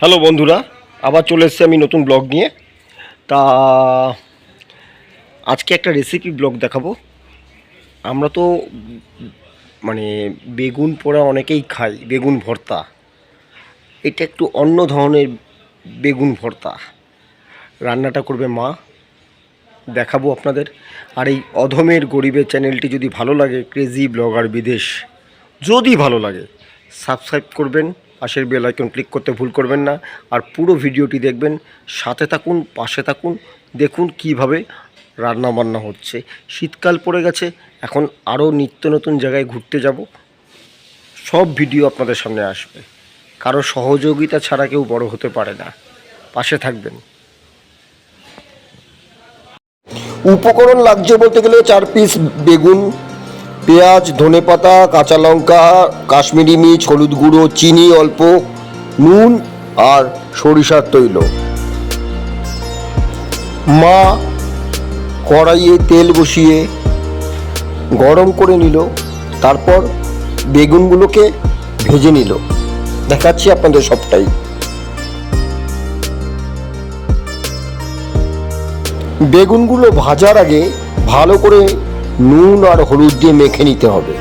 Hello বন্ধুরা, আবার চলে এসেছি আমি নতুন ব্লগ নিয়ে। তা, আজকে একটা রেসিপি ব্লগ দেখাবো। আমরা তো মানে বেগুন পোড়া অনেকেই খাই, বেগুন ভর্তা। এটা একটু অন্য ধরনের বেগুন ভর্তা। রান্নাটা করবে মা, দেখাবো আপনাদের। আর এই অধমের গরিবের চ্যানেলটি যদি ভালো লাগে ক্রেজি ব্লগার বিদেশ, যদি ভালো লাগে সাবস্ক্রাইব করবেন। পাশের বেল আইকন ক্লিক করতে ভুল করবেন না। আর পুরো ভিডিওটি দেখবেন, সাথে থাকুন, পাশে থাকুন, দেখুন কীভাবে রান্না বান্না হচ্ছে। শীতকাল পড়ে গেছে, এখন আরও নিত্য নতুন জায়গায় ঘুরতে যাব। সব ভিডিও আপনাদের সামনে আসবে। কারও সহযোগিতা ছাড়া কেউ বড় হতে পারে না। পাশে থাকবেন। উপকরণ লাগছে বলতে গেলে চার পিস বেগুন পেঁয়াজ ধনেপাতা কাঁচা লঙ্কা, কাশ্মীরি মির্চ, হলুদ গুঁড়ো, চিনি অল্প, নুন আর সরিষার তৈল। মা কড়াইয়ে তেল বসিয়ে গরম করে নিল, তারপর বেগুনগুলোকে ভেজে নিল। দেখাচ্ছি আপনাদের সবটাই। বেগুনগুলো ভাজার আগে ভালো করে নুন আর হলুদ দিয়ে মেখে নিতে হবে।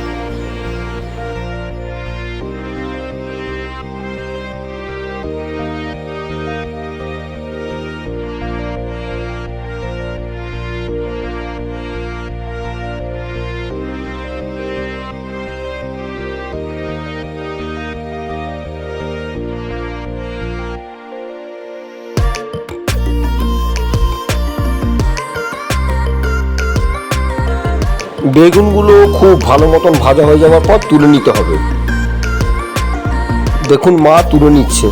বেগুনগুলো খুব ভালো মতন ভাজা হয়ে যাওয়ার পর তুলে নিতে হবে। দেখুন মা তুলে নিচ্ছে।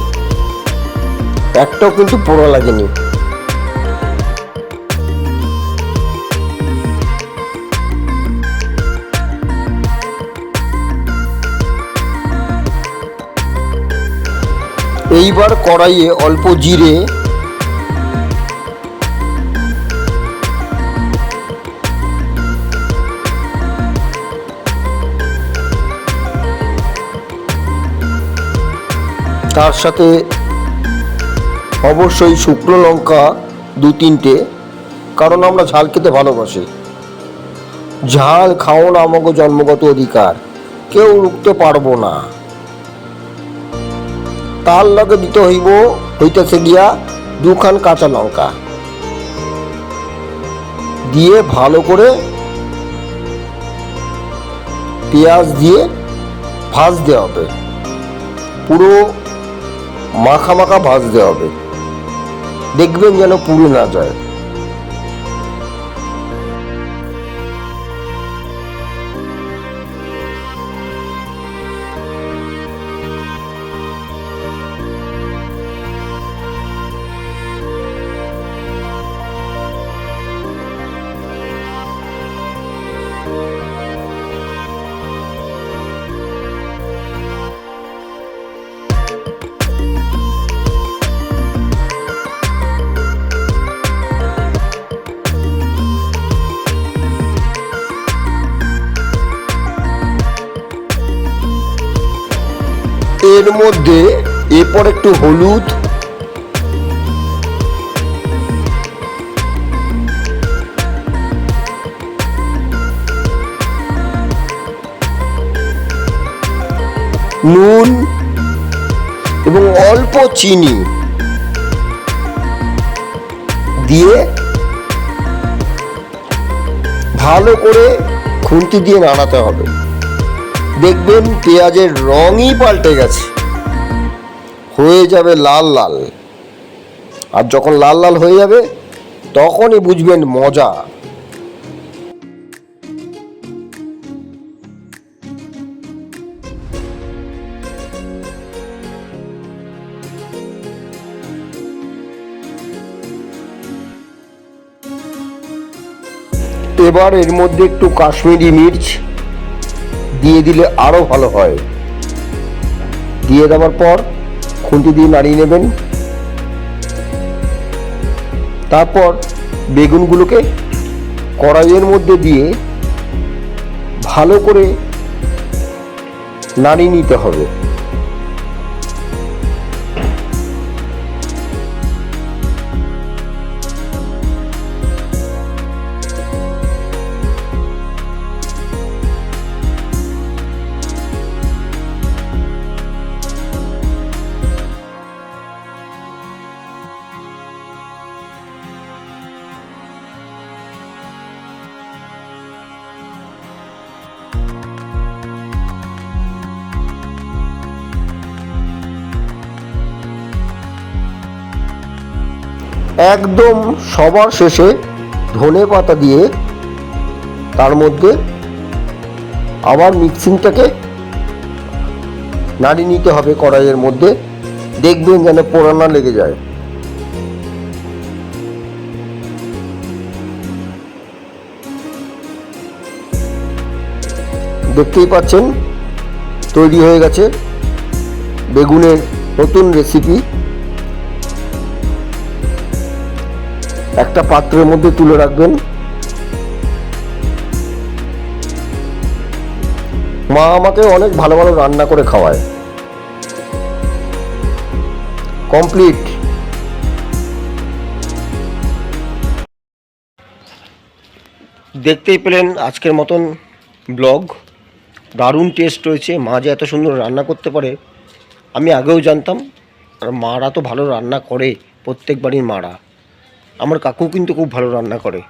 একটাও কিন্তু পোড়া লাগেনি। এইবার কড়াইয়ে অল্প জিরে তার সাথে অবশ্যই শুকনো লঙ্কা দু তিনটে, কারণ আমরা ঝাল খেতে ভালোবাসি। ঝাল খাওয়ানো আমাকে জন্মগত অধিকার, কেউ রুখতে পারব না। তার লগে দিতে হইব হইতেছে গিয়া দুখান কাঁচা লঙ্কা। দিয়ে ভালো করে পেঁয়াজ দিয়ে ভাজতে হবে। পুরো মাখা মাখা ভাজতে হবে। দেখবেন যেন পুড়ে না যায়। এর মধ্যে, এরপর একটু হলুদ। নুন এবং অল্প চিনি দিয়ে ভালো করে খুন্তি দিয়ে নাড়াতে হবে। দেখবেন পেঁয়াজের রঙই পাল্টে গেছে। হয়ে যাবে লাল লাল। আর যখন লাল লাল হয়ে যাবে, তখনই বুঝবেন মজা। এবার এর মধ্যে একটু কাশ্মীরি মির্চ দিয়ে দিলে আরও ভালো হয়। দিয়ে দেওয়ার পর খুঁটি দিয়ে নাড়িয়ে নেবেন। তারপর বেগুনগুলোকে কড়াইয়ের মধ্যে দিয়ে ভালো করে নাড়িয়ে নিতে হবে। একদম সবার শেষে ধনে পাতা দিয়ে তার মধ্যে আবার মিক্সিংটাকে নাড়ি নিতে হবে কড়াইয়ের মধ্যে। দেখবেন যেন পোড়া না লেগে যায়। দেখতেই পাচ্ছেন, তৈরি হয়ে গেছে বেগুনের নতুন রেসিপি একটা পাত্রের মধ্যে তুলে রাখবেন। মা আমাকে অনেক ভালো ভালো রান্না করে খাওয়ায়। কমপ্লিট। দেখতেই পেলেন আজকের মতন ব্লগ। দারুণ টেস্ট রয়েছে। মা যে এত সুন্দর রান্না করতে পারে, আমি আগেও জানতাম। আর মারা তো ভালো রান্না করে প্রত্যেক বাড়ির মারা। আমার কাকু কিন্তু খুব ভালো রান্না করে।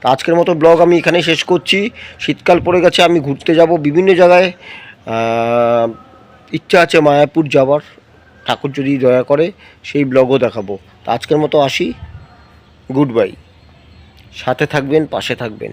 তা আজকের মতো ব্লগ আমি এখানে শেষ করছি। শীতকাল পড়ে গেছে, আমি ঘুরতে যাব বিভিন্ন জায়গায়। ইচ্ছা আছে মায়াপুর যাওয়ার। ঠাকুর যদি দয়া করে, সেই ব্লগও দেখাবো। তা আজকের মতো আসি। Good bye. সাথে থাকবেন, পাশে থাকবেন।